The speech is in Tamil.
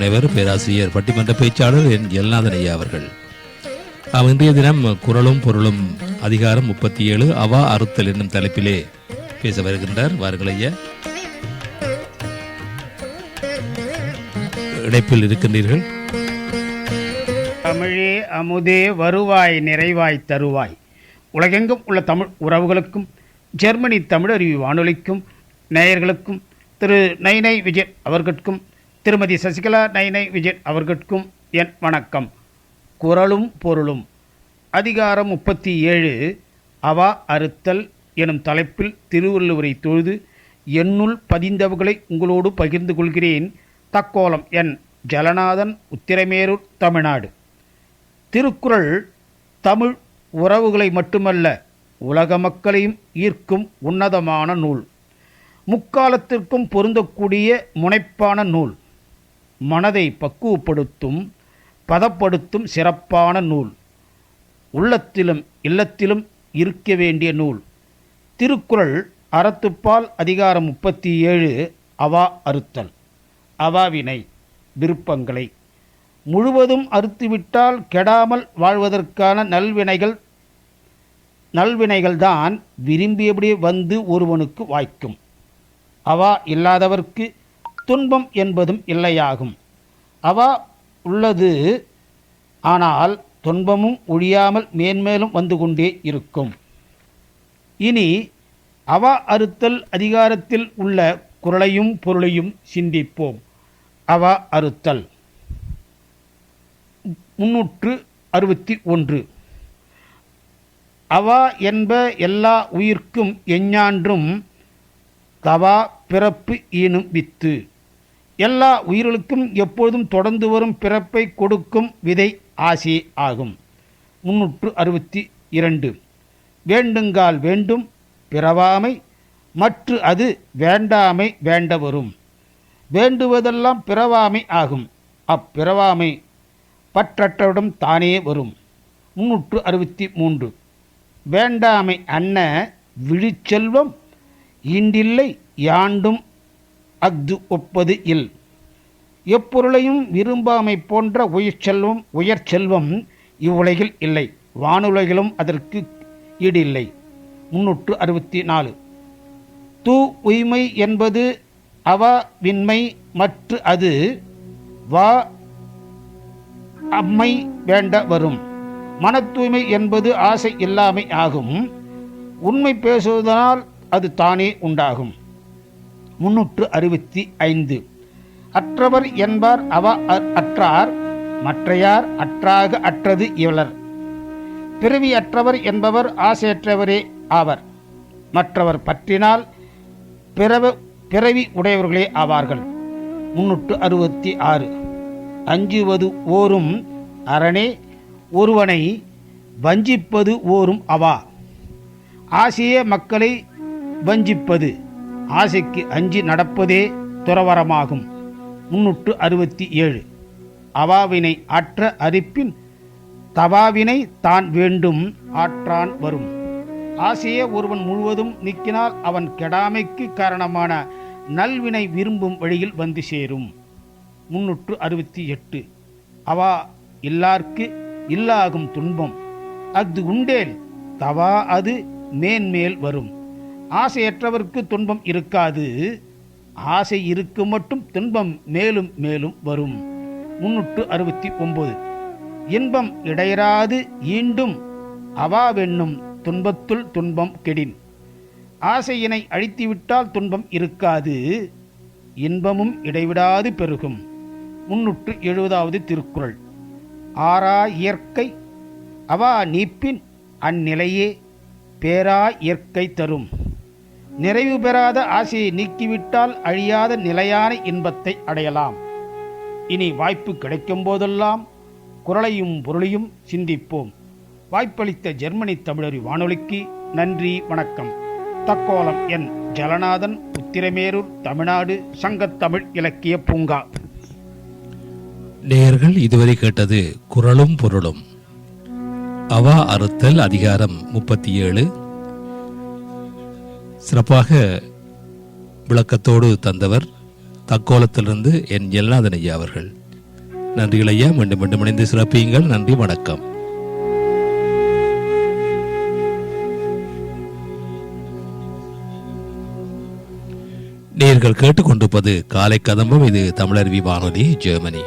முனைவர் பேராசிரியர் பட்டிமன்ற பேச்சாளர் என் எல்நாதன் ஐயா அவர்கள். ஆம், இன்றைய தினம் குரலும் பொருளும் அதிகாரம் முப்பத்தி ஏழு அவா அறுத்தல் என்னும் தலைப்பிலே பேச வருகின்றார். வாருங்கள் ஐயா. இணைப்பில் இருக்கின்றீர்கள். தமிழே அமுதே வருவாய் நிறைவாய் தருவாய். உலகெங்கும் உள்ள தமிழ் உறவுகளுக்கும் ஜெர்மனி தமிழருவி வானொலிக்கும் நேயர்களுக்கும் திரு நைனை விஜய் அவர்களுக்கும் திருமதி சசிகலா நைனை விஜய் அவர்களுக்கும் என் வணக்கம். குரலும் பொருளும். அதிகாரம் முப்பத்தி ஏழு அவா அறுத்தல் எனும் தலைப்பில் திருவள்ளுவரை தொழுது என்னுள் பதிந்தவர்களை உங்களோடு பகிர்ந்து கொள்கிறேன். தக்கோலம் என் ஜலநாதன் உத்திரமேரூர் தமிழ்நாடு. திருக்குறள் தமிழ் உறவுகளை மட்டுமல்ல உலக மக்களையும் ஈர்க்கும் உன்னதமான நூல். முக்காலத்திற்கும் பொருந்தக்கூடிய முனைப்பான நூல். மனதை பக்குவப்படுத்தும் பதப்படுத்தும் சிறப்பான நூல். உள்ளத்திலும் இல்லத்திலும் இருக்க வேண்டிய நூல். திருக்குறள் அறத்துப்பால் அதிகாரம் முப்பத்தி ஏழு அவா அறுத்தல். அவாவினை விருப்பங்களை. முழுவதும் அறுத்துவிட்டால் கெடாமல் வாழ்வதற்கான நல்வினைகள் நல்வினைகள்தான் விரும்பியபடி வந்து ஒருவனுக்கு வாய்க்கும். அவா இல்லாதவர்க்கு துன்பம் என்பதும் இல்லையாகும். அவா உள்ளது. ஆனால் துன்பமும் ஒழியாமல் மேன்மேலும் வந்து கொண்டே இருக்கும். இனி அவா அறுத்தல் அதிகாரத்தில் உள்ள குரலையும் பொருளையும் சிந்திப்போம். அவா அறுத்தல். முன்னூற்று அறுபத்தி ஒன்று. அவா என்ப எல்லா உயிர்க்கும் எஞ்ஞான்றும் தவா பிறப்பு ஈனும் வித்து. எல்லா உயிர்களுக்கும் எப்பொழுதும் தொடர்ந்து வரும் பிறப்பை கொடுக்கும் விதை ஆசி ஆகும். முன்னூற்று அறுபத்தி இரண்டு. வேண்டுங்கால் வேண்டும் பிறவாமை மற்று அது வேண்டாமை வேண்டவரும். வேண்டுவதெல்லாம் பிறவாமை ஆகும். அப்பிறவாமை பற்றற்றவிடம் தானே வரும். முன்னூற்று அறுபத்தி மூன்று. வேண்டாமை அன்ன விழிச்செல்வம் ஈண்டில்லை யாண்டும் அஃது ஒப்பது இல். எப்பொருளையும் விரும்பாமை போன்ற உயிர் செல்வம் உயர் செல்வம் இவ்வுலகில் இல்லை. வானுலகிலும் அதற்கு ஈடில்லை. முன்னூற்று அறுபத்தி நாலு. தூ உய்மை என்பது அவ மற்று மற்ற அது வா அம்மை வேண்ட வரும். மன தூய்மை என்பது ஆசை இல்லாமை ஆகும். உண்மை பேசுவதனால் அது தானே உண்டாகும். முன்னூற்று அறுபத்தி ஐந்து. அற்றவர் என்பார் அவ அ- அற்றார் மற்றையார் அற்றாக அற்றது இவளர். பிறவி அற்றவர் என்பவர் ஆசையற்றவரே ஆவர். மற்றவர் பற்றினால் பிறவ பிறவி உடையவர்களே ஆவார்கள். முன்னூற்று அறுபத்தி ஆறு. அஞ்சுவது ஓரும் அரணே ஒருவனை வஞ்சிப்பது ஓரும் அவா. ஆசிய மக்களை வஞ்சிப்பது ஆசைக்கு அஞ்சி நடப்பதே துறவரமாகும். முன்னூற்று அறுபத்தி ஏழு. அவாவினை ஆற்ற அரிப்பின் தவாவினை தான் வேண்டும் ஆற்றான் வரும். ஆசையே ஒருவன் முழுவதும் நீக்கினால் அவன் கெடாமைக்கு காரணமான நல்வினை விரும்பும் வழியில் வந்து சேரும். முன்னூற்று அறுபத்தி எட்டு. அவா இல்லார்க்கு இல்லாகும் துன்பம். அஃது உண்டேல் தவா அது மேன்மேல் வரும். ஆசையற்றவர்க்கு துன்பம் இருக்காது. ஆசை இருக்கு மட்டும் துன்பம் மேலும் மேலும் வரும். முன்னூற்று அறுபத்தி ஒன்பது இன்பம் இடையராது ஈண்டும் அவாவென்னும் துன்பத்துள் துன்பம் கெடின். ஆசையினை அழித்துவிட்டால் துன்பம் இருக்காது இன்பமும் இடைவிடாது பெருகும். முன்னூற்று எழுபதாவது திருக்குறள். ஆறா இயற்கை அவா நீப்பின் அந்நிலையே பேரா இயற்கை தரும். நிறைவு பெறாத ஆசையை நீக்கிவிட்டால் அழியாத நிலையான இன்பத்தை அடையலாம். இனி வாய்ப்பு கிடைக்கும் போதெல்லாம் குரலையும் பொருளையும் சிந்திப்போம். வாய்ப்பளித்த ஜெர்மனி தமிழறி வானொலிக்கு நன்றி வணக்கம். தக்கோலம் என் ஜலநாதன் உத்திரமேரூர் தமிழ்நாடு சங்கத்தமிழ் இலக்கிய பூங்கா. நேயர்கள் இதுவரை கேட்டது குரலும் பொருளும். அவா அறுத்தல் அதிகாரம் முப்பத்தி ஏழு. சிறப்பாக விளக்கத்தோடு தந்தவர் தக்கோலத்திலிருந்து என் எல்லாதன் ஐயா அவர்கள். நன்றிகள் ஐயா மீண்டும் மீண்டும் இணைந்து சிறப்பியுங்கள். நன்றி வணக்கம். நேர்கள் கேட்டுக்கொண்டிருப்பது காலை கதம்பம். இது தமிழருவி வானொலி ஜெர்மனி.